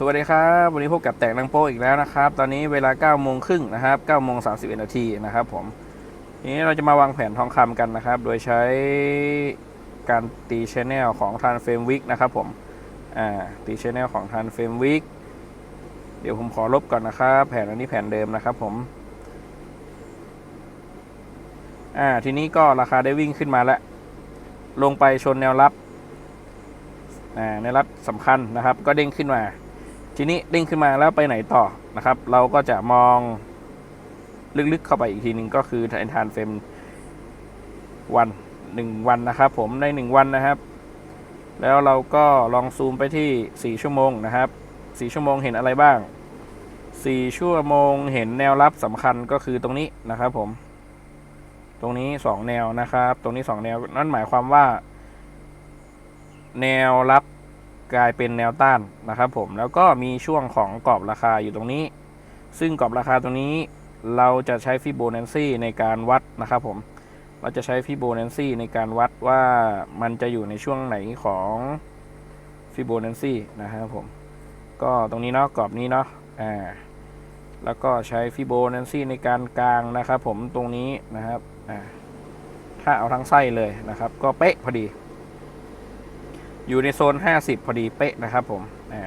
สวัสดีครับ วันนี้พบกับแตกนังโป้อีกแล้วนะครับ ตอนนี้เวลา9โมงครึ่งนะครับ9โมง31นาทีนะครับผมทีนี้เราจะมาวางแผนทองคำกันนะครับ โดยใช้การตีชแนลของทันเฟรมวิกนะครับผมอ่าตีชแนลของทันเฟรมวิกเดี๋ยวผมขอลบก่อนนะครับ แผนอันนี้แผนเดิมนะครับผมอ่าทีนี้ก็ราคาได้วิ่งขึ้นมาแล้ว ลงไปชนแนวรับอ่าแนวรับสำคัญนะครับ ก็เด้งขึ้นมา ทีนี้เด้งขึ้นมาแล้วไปไหนต่อนะครับ เราก็จะมองลึกๆเข้าไปอีกทีหนึ่งก็คือทานเฟรมวันหนึ่งวันนะครับผมในหนึ่งวันนะครับ แล้วเราก็ลองซูมไปที่4ชั่วโมงนะครับ4ชั่วโมงเห็นอะไรบ้าง4ชั่วโมงเห็นแนวรับสำคัญก็คือตรงนี้นะครับผม ตรงนี้2แนวนะครับ ตรงนี้2แนวนั่นหมายความว่า แนวรับ กลายเป็นแนวต้านนะครับผมแล้วก็มีช่วงของกรอบราคาอยู่ตรงนี้ ซึ่งกรอบราคาตรงนี้เราจะใช้ฟิโบนัชชีในการวัดนะครับผมเราจะใช้ฟิโบนัชชีในการวัดว่ามันจะอยู่ในช่วงไหนของฟิโบนัชชีนะครับผมก็ตรงนี้เนาะกรอบนี้เนาะอ่าแล้วก็ใช้ฟิโบนัชชีในการกลางนะครับผมตรงนี้นะครับอ่าถ้าเอาทั้งไส้เลยนะครับ ก็เป๊ะพอดี อยู่ในโซน 50 พอดีเป๊ะนะครับผมอ่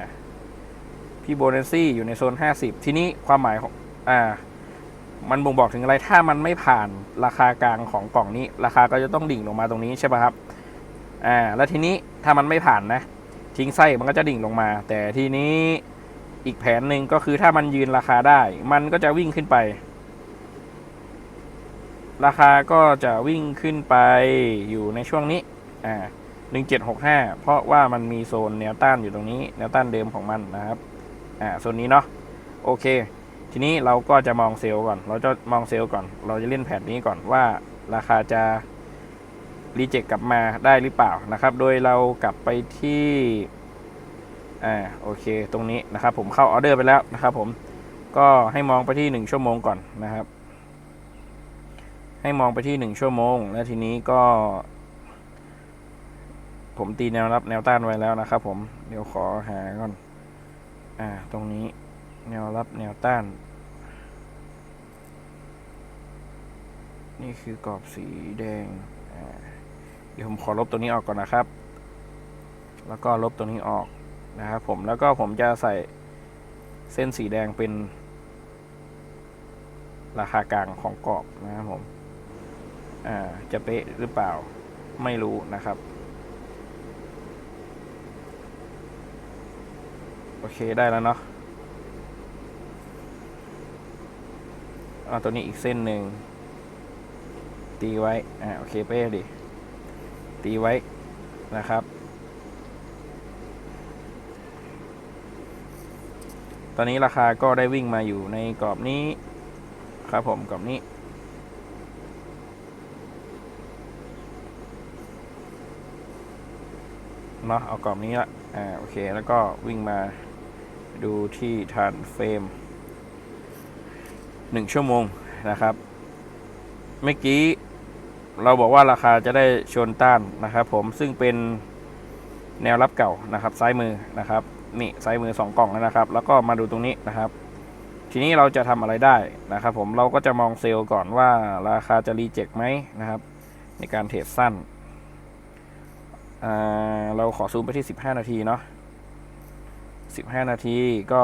พี่โบเนซี่อยู่ในโซน 50 ทีนี้ความหมายของอ่ามันบ่งบอกถึงอะไร ถ้ามันไม่ผ่านราคากลางของกล่องนี้ ราคาก็จะต้องดิ่งลงมาตรงนี้ใช่ป่ะครับอ่าแล้วทีนี้ถ้ามันไม่ผ่านนะ ทิ้งไส้มันก็จะดิ่งลงมา แต่ทีนี้อีกแผนหนึ่งก็คือถ้ามันยืนราคาได้ มันก็จะวิ่งขึ้นไป ราคาก็จะวิ่งขึ้นไปอยู่ในช่วงนี้อ่า 1765 เพราะว่ามันมีโซนแนวต้านอยู่ตรงนี้ แนวต้านเดิมของมันนะครับ อ่า โซนนี้เนาะ โอเค ทีนี้เราก็จะมองเซลล์ก่อน เราจะมองเซลล์ก่อน เราจะเล่นแผนนี้ก่อนว่าราคาจะรีเจ็คกลับมาได้หรือเปล่านะครับ โดยเรากลับไปที่ อ่า โอเค ตรงนี้นะครับ ผมเข้าออเดอร์ไปแล้วนะครับผม ก็ให้มองไปที่ 1 ชั่วโมงก่อนนะครับ ให้มองไปที่ 1 ชั่วโมง แล้วทีนี้ก็ ผมตีแนวรับแนวต้านไว้แล้วนะครับ ผมเดี๋ยวขอหาก่อน อ่า ตรงนี้แนวรับแนวต้าน นี่คือกรอบสีแดง อ่า เดี๋ยวผมขอลบตัวนี้ออกก่อนนะครับ แล้วก็ลบตัวนี้ออกนะครับผมแล้วก็ผมจะใส่เส้นสีแดงเป็น ราคากลางของกรอบนะครับผม อ่า จะเป๊ะหรือเปล่าไม่รู้นะครับ โอเคได้แล้วเนาะเอาตัวนี้อีกเส้นหนึ่ง ตีไว้ อ่าโอเคเป้ดิ ตีไว้นะครับ ตอนนี้ราคาก็ได้วิ่งมาอยู่ในกรอบนี้ ครับผมกรอบนี้เนาะเอากรอบนี้ละอ่าโอเค แล้วก็วิ่งมา ดูที่ทานเฟรมหนึ่งชั่วโมงนะครับ เมื่อกี้เราบอกว่าราคาจะได้ชนต้านนะครับ ผมซึ่งเป็นแนวรับเก่านะครับซ้ายมือนะครับนี่ซ้ายมือสองกล่องแล้วนะครับ แล้วก็มาดูตรงนี้นะครับ ทีนี้เราจะทำอะไรได้นะครับ ผมเราก็จะมองเซลล์ก่อนว่าราคาจะรีเจ็คไหมนะครับ ในการเทรดสั้นเราขอซูมไปที่ 15 นาทีเนาะ 15 นาทีก็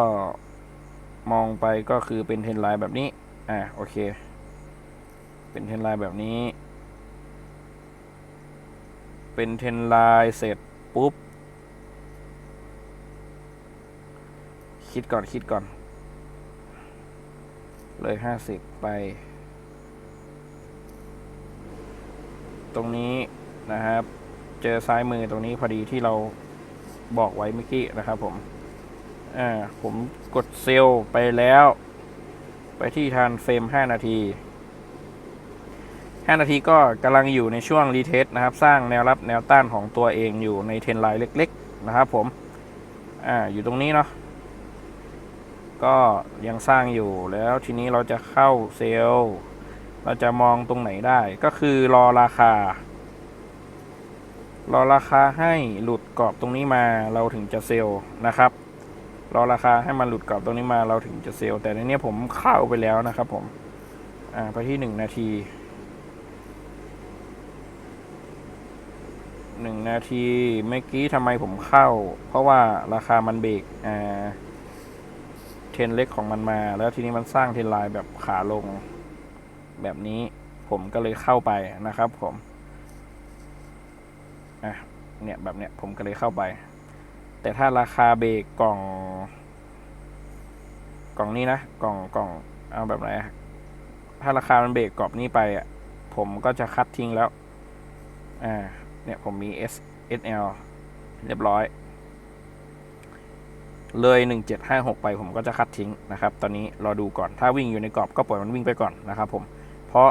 มองไปก็คือเป็นเทรนไลน์แบบนี้ อ่าโอเค เป็นเทรนไลน์แบบนี้ เป็นเทรนไลน์เสร็จปุ๊บ คิดก่อนคิดก่อน เลย 50 ไป ตรงนี้นะครับ เจอซ้ายมือตรงนี้พอดีที่เราบอกไว้เมื่อกี้นะครับผม อ่าผมกดเซลล์ไปแล้ว ไปที่ทานเฟรม 5 นาที 5 นาทีก็กำลังอยู่ในช่วงรีเทสนะครับ สร้างแนวรับแนวต้านของตัวเองอยู่ในเทนไลน์เล็ก ๆ นะครับผม อ่า อยู่ตรงนี้เนาะก็ยังสร้างอยู่แล้วทีนี้เราจะเข้าเซลล์ เราจะมองตรงไหนได้ก็คือรอราคา รอราคาให้หลุดกรอบตรงนี้มาเราถึงจะเซลล์นะครับ รอราคาให้มันหลุดกรอบตรงนี้มาเราถึงจะเซลล์แต่ในนี้ผมเข้าไปแล้วนะครับผม อ่าไปที่หนึ่งนาทีหนึ่งนาทีเมื่อกี้ทำไมผมเข้า เพราะว่าราคามันเบรกอ่าเทรนเล็กของมันมา แล้วทีนี้มันสร้างเทรนไลน์แบบขาลง แบบนี้ผมก็เลยเข้าไปนะครับผมอะเนี่ยแบบเนี้ยผมก็เลยเข้าไป แต่ถ้าราคาเบรกกล่อง กล่องนี้นะ กล่องกล่องเอาแบบไหนถ้าราคามันเบรกกรอบนี้ไปอะ ผมก็จะคัดทิ้งแล้ว อ่า เนี่ยผมมี S S L เรียบร้อย เลยหนึ่งเจ็ดห้าหกไปผมก็จะคัดทิ้งนะครับ ตอนนี้รอดูก่อน ถ้าวิ่งอยู่ในกรอบก็ปล่อยมันวิ่งไปก่อนนะครับผม เพราะ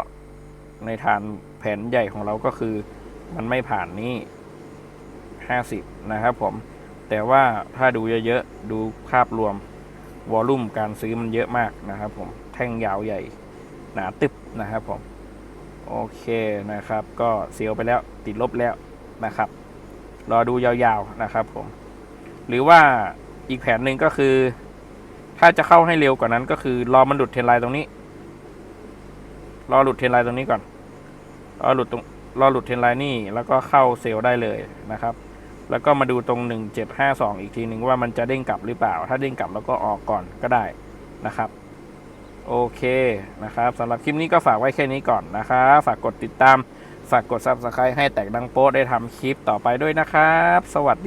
ในฐานแผนใหญ่ของเราก็คือ มันไม่ผ่านนี้ห้าสิบนะครับผม แต่ว่าถ้าดูเยอะๆ ดูภาพรวมวอลลุ่มการซื้อมันเยอะมากนะครับผม แท่งยาวใหญ่ หนาตึบนะครับผม โอเคนะครับ ก็เซียวไปแล้วติดลบแล้วนะครับ รอดูยาวๆนะครับผม หรือว่าอีกแผนหนึ่งก็คือ ถ้าจะเข้าให้เร็วกว่านั้น ก็คือรอมันหลุดเทรนไลน์ตรงนี้ รอหลุดเทรนไลน์ตรงนี้ก่อน รอหลุดตรงรอหลุดเทรนไลน์นี่แล้วก็เข้าเซลล์ได้เลยนะครับ แล้วก็มาดูตรง 1752 อีกทีหนึ่งว่ามันจะเด้งกลับหรือเปล่า ถ้าเด้งกลับแล้วก็ออกก่อนก็ได้นะครับโอเคนะครับสำหรับคลิปนี้ก็ฝากไว้แค่นี้ก่อนนะครับฝากกดติดตาม ฝากกด Subscribe ให้แตกดังโป๊ะได้ทำคลิปต่อไปด้วยนะครับ สวัสดี